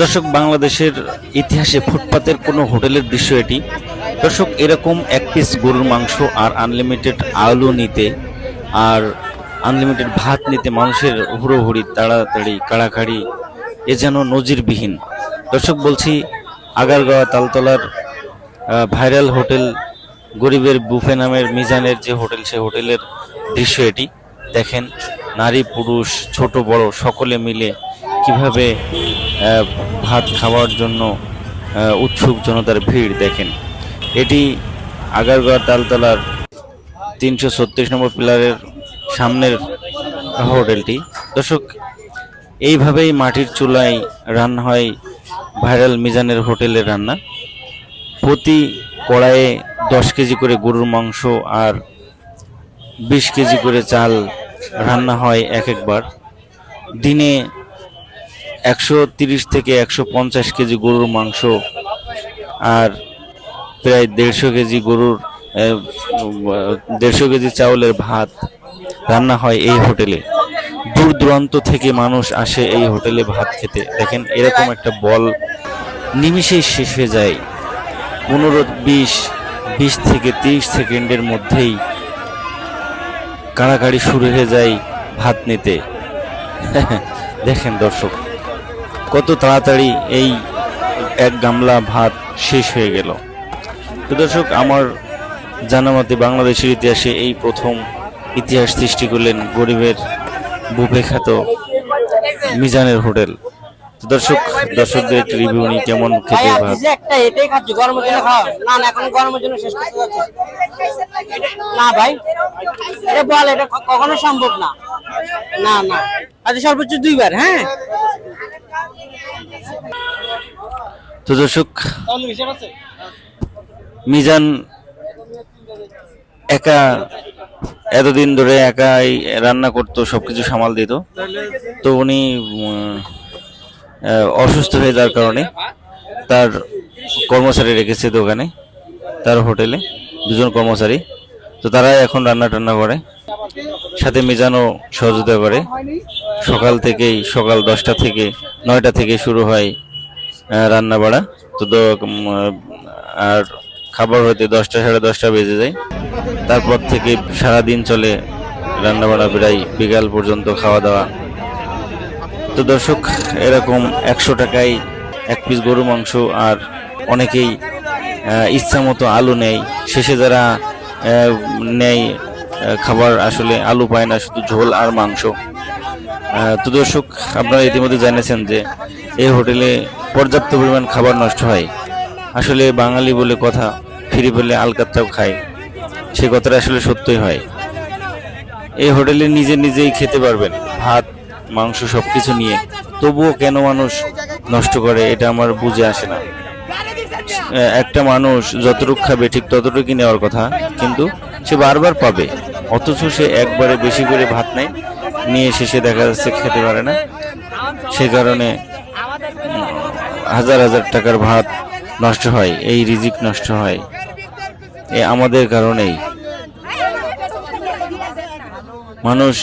দর্শক, বাংলাদেশের ইতিহাসে ফুটপাতের কোনো হোটেলের দৃশ্য এটি। দর্শক, এরকম এক পিস গরুর মাংস আর আনলিমিটেড আলু নিতে আর আনলিমিটেড ভাত নিতে মানুষের হুড়োহুড়ি, তাড়াতাড়ি, কাড়াকাড়ি, এ যেন নজিরবিহীন। দর্শক, বলছি, আগারগাঁও তালতলার ভাইরাল হোটেল, গরিবের বুফে নামের মিজানের যে হোটেল, সে হোটেলের দৃশ্য এটি। দেখেন, নারী, পুরুষ, ছোট, বড়, সকলে মিলে কীভাবে ভাত খাওয়ার জন্য উৎসুক জনতার ভিড় দেখেন। এটি আগারগাঁও তালতলার তিনশো ছত্রিশ নম্বর পিলারের সামনের হোটেলটি। দর্শক, এইভাবেই মাটির চুলায় রান্না হয় ভাইরাল মিজানের হোটেলের রান্না। প্রতি কড়াইয়ে দশ কেজি করে গরুর মাংস আর বিশ কেজি করে চাল রান্না হয় এক একবার। দিনে একশো তিরিশ থেকে একশো পঞ্চাশ কেজি গরুর মাংস আর প্রায় দেড়শো কেজি গরুর দেড়শো কেজি চাউলের ভাত রান্না হয় এই হোটেলে। দূর দূরান্ত থেকে মানুষ আসে এই হোটেলে ভাত খেতে। দেখেন, এরকম একটা বল নিমিষেই শেষ হয়ে যায়। পনেরো, বিশ বিশ থেকে তিরিশ সেকেন্ডের মধ্যেই কাড়াকাড়ি শুরু হয়ে যায় ভাত নিতে। দেখেন দর্শক কত তাড়াতাড়ি এই এক গামলা ভাত শেষ হয়ে গেল। তো দর্শক আমার জানা মতে বাংলাদেশের ইতিহাসে এই প্রথম ইতিহাস সৃষ্টি করলেন গরিবের বুফে খ্যাত মিজানের হোটেল। দর্শক দর্শকদের একটি রিভিউ নিই কেমন খেতে ভাত? একটা এটাই খাচ্ছি গরমের জন্য খাওয়া না না এখন গরমের জন্য শেষ করতে যাচ্ছে। না ভাই এটা বল এটা কখনো সম্ভব না। না না। আচ্ছা সর্বোচ্চ দুইবার হ্যাঁ? তো দর্শক মিজান একা এতদিন ধরে একাই রান্না করতো সবকিছু সামাল দিত। তো উনি অসুস্থ হয়ে যাওয়ার কারণে তার কর্মচারী রেখেছে দোকানে তার হোটেলে দুজন কর্মচারী। তো তারাই এখন রান্না টান্না করে। সাথে মিজানও সহযোগিতা করে। সকাল থেকেই সকাল দশটা থেকে নয়টা থেকে শুরু হয় রান্না বাড়া। তো আর খাবার হতে দশটা সাড়ে দশটা বেজে যায়। তারপর থেকে সারা দিন চলে রান্না বাড়া প্রায় বিকাল পর্যন্ত খাওয়া দাওয়া। তো দর্শক, এরকম একশো টাকায় এক পিস গরু মাংস আর অনেকেই ইচ্ছা মতো আলু নেয়। শেষে যারা নেয় খাবার আসলে আলু পায় না, শুধু ঝোল আর মাংস। তো দর্শক, আপনারা ইতিমধ্যে জেনেছেন যে এই হোটেলে পর্যাপ্ত পরিমাণ খাবার নষ্ট হয়। আসলে বাঙালি বলে কথা, ফিরে পেলে আলকাত্রাও খায়। সে কথাটা আসলে সত্যই হয়। এই হোটেলে নিজে নিজেই খেতে পারবেন, ভাত, মাংস সব কিছু নিয়ে। তবুও কেন মানুষ নষ্ট করে, এটা আমার বুঝে আসে না। একটা মানুষ যতটুকু খাবে, ঠিক ততটুকুই নেওয়ার কথা, কিন্তু সে বারবার পাবে। অথচ সে একবারে বেশি করে ভাত নেয়, নিয়ে শেষে দেখা যাচ্ছে খেতে পারে না। সে কারণে হাজার হাজার টাকার ভাত নষ্ট হয়, এই রিজিক নষ্ট হয়। এ আমাদের কারণেই। মানুষ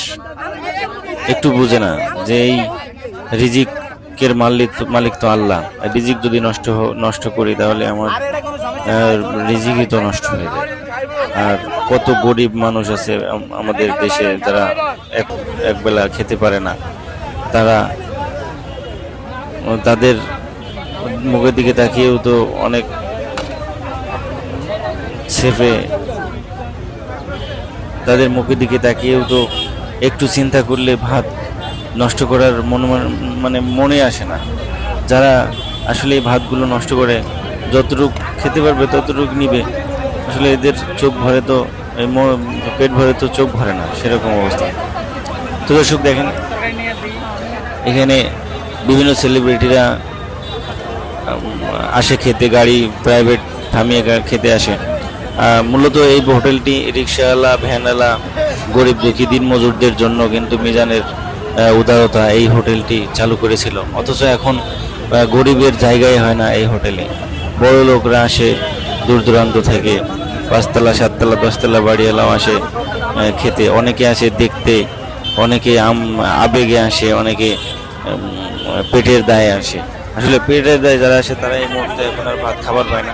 একটু বুঝে না যে এই রিজিকের মালিক মালিক তো আল্লাহ। রিজিক যদি নষ্ট নষ্ট করি তাহলে আমার রিজিকই তো নষ্ট হয়ে যায়। আর কত গরিব মানুষ আছে আমাদের দেশে যারা এক, একবেলা খেতে পারে না। তারা তাদের মুখের দিকে তাকিয়েও তো অনেক সেফে তাদের মুখের দিকে তাকিয়েও তো একটু চিন্তা করলে ভাত নষ্ট করার মনে মানে মনে আসে না। যারা আসলে এই ভাতগুলো নষ্ট করে, যতটুক খেতে পারবে ততটুক নিবে। আসলে এদের চোখ ভরে তো পেট ভরে তো চোখ ভরে না, সেরকম অবস্থা। তো দর্শক দেখেন, এখানে সেলিব্রিটিরা আসে খেতে, গাড়ি প্রাইভেট থামিয়ে খেতে আসে। মূলত এই হোটেলটি রিক্সাওয়ালা, ভ্যানওয়ালা, গরিব দুঃখী, দিন মজুরদের জন্য কিন্তু মিজানের উদারতা এই হোটেলটি চালু করেছিল। অথচ এখন গরিবের জায়গায় হয় না এই হোটেলে। বড় লোকরা আসে, দূর দূরান্ত থেকে, পাঁচতলা, সাততলা, দশতলা, বাড়িওয়ালাও আসে খেতে। অনেকে আসে দেখতে, অনেকে আম, আবেগে আসে, অনেকে পেটের দায়ে আসে। আসলে পেটের দায় যারা আসে তারা এই মুহূর্তে এখন আর ভাত খাবার পায় না।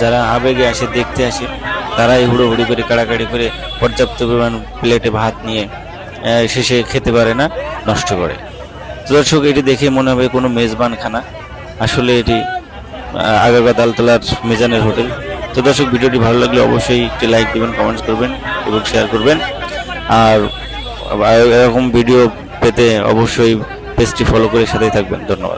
যারা আবেগে আসে দেখতে আসে তারাই হুড়োহুড়ি করে কাড়াকাড়ি করে পর্যাপ্ত পরিমাণ প্লেটে ভাত নিয়ে শেষে খেতে পারে না নষ্ট করে। দর্শক এটি দেখে মনে হবে কোনো মেজবান খানা আসলে এটি আহ, আগারগা তালতলার মেজানের হোটেল। তো দর্শক ভিডিওটি ভালো লাগলে অবশ্যই একটি লাইক দেবেন কমেন্টস করবেন এবং শেয়ার করবেন। আর এরকম ভিডিও পেতে অবশ্যই পেজটি ফলো করে সাথেই থাকবেন। ধন্যবাদ।